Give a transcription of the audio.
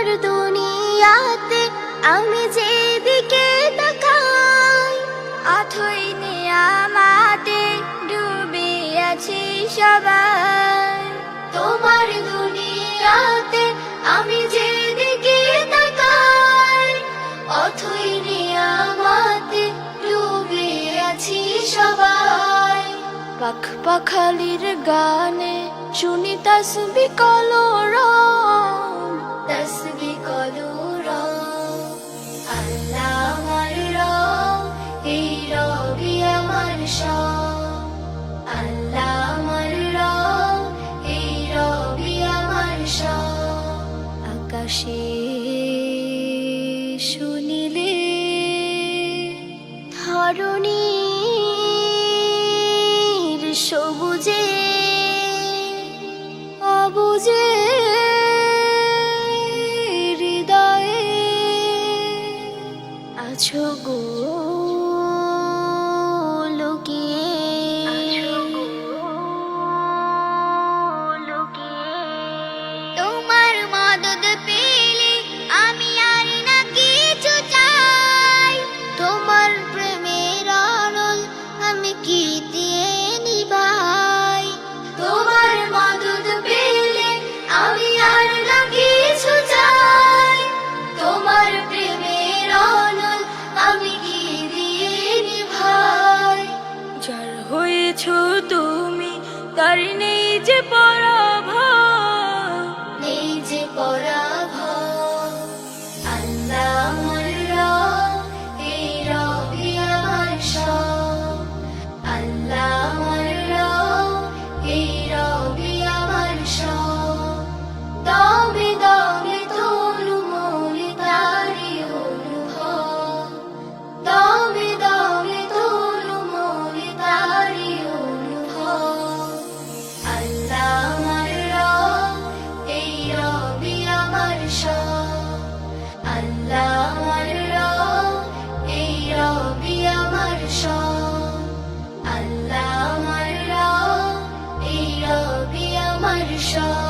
আমার দুনিয়াতে আমি যেদিকে তাকাই আথই নিয়ামাতে ডুবে আছি সবাই। তোমার দুনিয়াতে আমি যেদিকে তাকাই, অথই নিয়ামাতে ডুবে আছি সবাই। পাখ পাখালির গানে শুনি তাসবি কলরা শুনিলে ধরণীর সবুজে অবুজে হৃদয়ে আছো গো। তার নেই যে 手